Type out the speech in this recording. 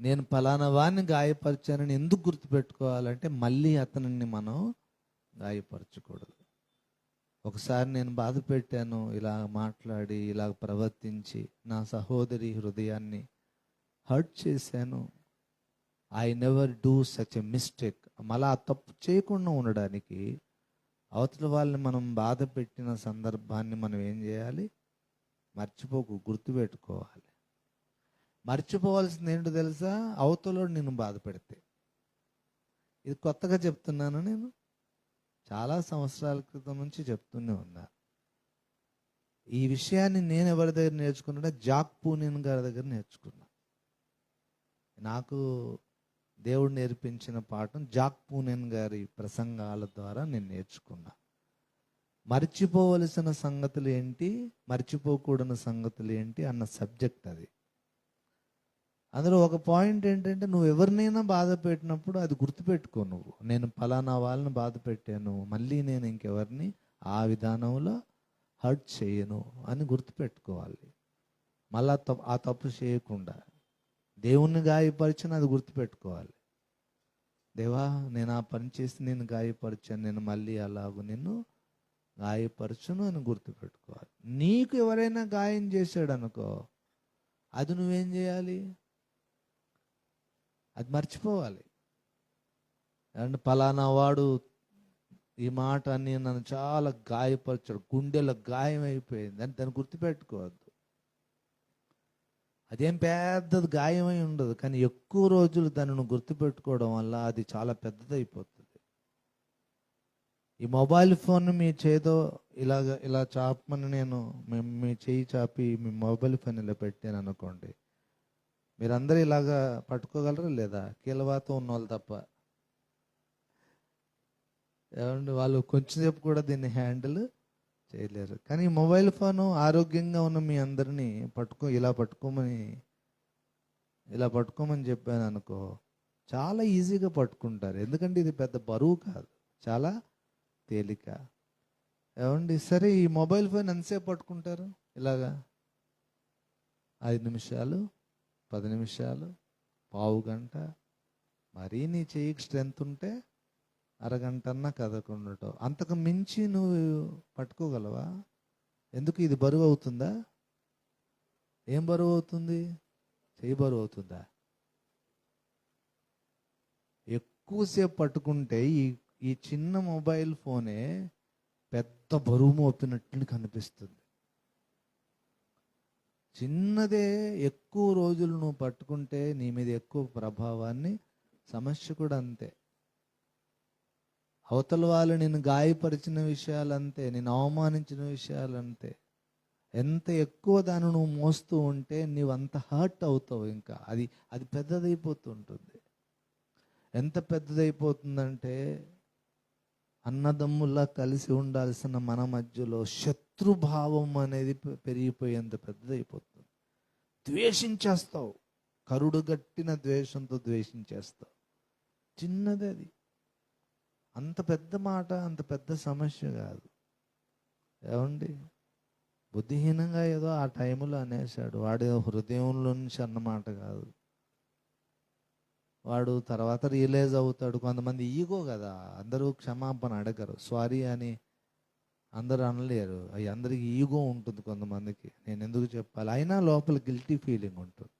నేను ఫలానా వాడిని గాయపరిచానని ఎందుకు గుర్తుపెట్టుకోవాలంటే మళ్ళీ అతనిని మనం గాయపరచకూడదు. ఒకసారి నేను బాధ పెట్టాను ఇలా మాట్లాడి ఇలా ప్రవర్తించి నా సహోదరి హృదయాన్ని హర్ట్ చేశాను. I never do such a mistake మళ్ళా ఆ తప్పు చేయకుండా ఉండడానికి అవతల వాళ్ళని మనం బాధ పెట్టిన సందర్భాన్ని మనం ఏం చేయాలి? మర్చిపోకు గుర్తుపెట్టుకోవాలి. మర్చిపోవాల్సింది ఏంటో తెలుసా? అవతలోడు నిన్ను బాధ పెడితే. ఇది కొత్తగా చెప్తున్నాను నేను. చాలా సంవత్సరాల క్రితం నుంచి చెప్తూనే ఉన్నా. ఈ విషయాన్ని నేను ఎవరి దగ్గర నేర్చుకున్నా జాక్ పూనిన్ గారి దగ్గర నేర్చుకున్నా. నాకు దేవుడు నేర్పించిన పాఠం జాక్ పూనెన్ గారి ప్రసంగాల ద్వారా నేను నేర్చుకున్నా. మర్చిపోవలసిన సంగతులు ఏంటి? మర్చిపోకూడని సంగతులు ఏంటి? అన్న సబ్జెక్ట్ అది. అందులో ఒక పాయింట్ ఏంటంటే నువ్వు ఎవరినైనా బాధ పెట్టినప్పుడు అది గుర్తుపెట్టుకో నువ్వు. నేను ఫలానా వాళ్ళని బాధ పెట్టాను మళ్ళీ నేను ఇంకెవరిని ఆ విధానంలో హర్ట్ చేయను అని గుర్తుపెట్టుకోవాలి. మళ్ళా తప్పు ఆ తప్పు చేయకుండా దేవుణ్ణి గాయపరిచిన అది గుర్తుపెట్టుకోవాలి. దేవా నేను ఆ పని చేసి నేను గాయపరిచాను నేను మళ్ళీ అలాగూ నిన్ను గాయపరచును అని గుర్తుపెట్టుకోవాలి. నీకు ఎవరైనా గాయం చేశాడు అనుకో అది నువ్వేం చేయాలి? అది మర్చిపోవాలి. అండ్ పలానా వాడు ఈ మాట అని నన్ను చాలా గాయపరిచాడు. గుండెలో గాయం అయిపోయింది అని దాన్ని గుర్తుపెట్టుకోవద్దు. అదేం పెద్దది గాయమై ఉండదు కానీ ఎక్కువ రోజులు దానిని గుర్తుపెట్టుకోవడం వల్ల అది చాలా పెద్దదైపోతుంది. ఈ మొబైల్ ఫోన్ మీ చేదో ఇలాగ ఇలా చాపమని నేను మీ- మీ చేయి చాపి మీ మొబైల్ ఫోన్ ఇలా పెట్టాను అనుకోండి మీరందరూ ఇలాగా పట్టుకోగలరా లేదా? కీలవాతం ఉన్న వాళ్ళు తప్ప. ఏమండి వాళ్ళు కొంచెం సేపు కూడా దీన్ని హ్యాండిల్ చేయలేరు. కానీ మొబైల్ ఫోన్ ఆరోగ్యంగా ఉన్న మీ అందరినీ పట్టుకో ఇలా పట్టుకోమని ఇలా పట్టుకోమని చెప్పాను అనుకో చాలా ఈజీగా పట్టుకుంటారు. ఎందుకంటే ఇది పెద్ద బరువు కాదు చాలా తేలిక. ఏమండి సరే ఈ మొబైల్ ఫోన్ ఎంతసేపు పట్టుకుంటారు? ఇలాగా ఐదు నిమిషాలు. పది నిమిషాలు పావు గంట మరీ నీ చెయ్యికి స్ట్రెంత్ ఉంటే అరగంటన్నా కదకుండటం అంతకు మించి నువ్వు పట్టుకోగలవా? ఎందుకు ఇది బరువు అవుతుందా? ఏం బరువు అవుతుంది? చెయ్యి బరువు అవుతుందా? ఎక్కువసేపు పట్టుకుంటే ఈ ఈ చిన్న మొబైల్ ఫోనే పెద్ద బరువు మోపినట్లు కనిపిస్తుంది. చిన్నదే ఎక్కువ రోజులు నువ్వు పట్టుకుంటే నీ మీద ఎక్కువ ప్రభావాన్ని సమస్య కూడా అంతే. అవతల వాళ్ళు నేను గాయపరిచిన విషయాలంతే నేను అవమానించిన విషయాలంతే ఎంత ఎక్కువ దాన్ని నువ్వు మోస్తూ ఉంటే నీవంత హర్ట్ అవుతావు ఇంకా. అది అది పెద్దదైపోతుంటుంది ఎంత పెద్దదైపోతుందంటే అన్నదమ్ముల్లా కలిసి ఉండాల్సిన మన మధ్యలో శత్రుభావం అనేది పె- పెరిగిపోయేంత పెద్దదైపోతుంది. ద్వేషించేస్తావు. కరుడుగట్టిన ద్వేషంతో ద్వేషించేస్తావు. చిన్నది అది. అంత పెద్ద మాట అంత పెద్ద సమస్య కాదు. ఏమండి? బుద్ధిహీనంగా ఏదో ఆ టైంలో అనేశాడు. వాడి హృదయంలో నుంచి అన్నమాట కాదు. వాడు తర్వాత రియలైజ్ అవుతాడు. కొంతమంది ఈగో కదా అందరూ క్షమాపణ అడగరు. సారీ అని అందరూ అనలేరు. అవి అందరికి ఈగో ఉంటుంది కొంతమందికి. నేను ఎందుకు చెప్పాలి? అయినా లోపల గిల్టీ ఫీలింగ్ ఉంటుంది.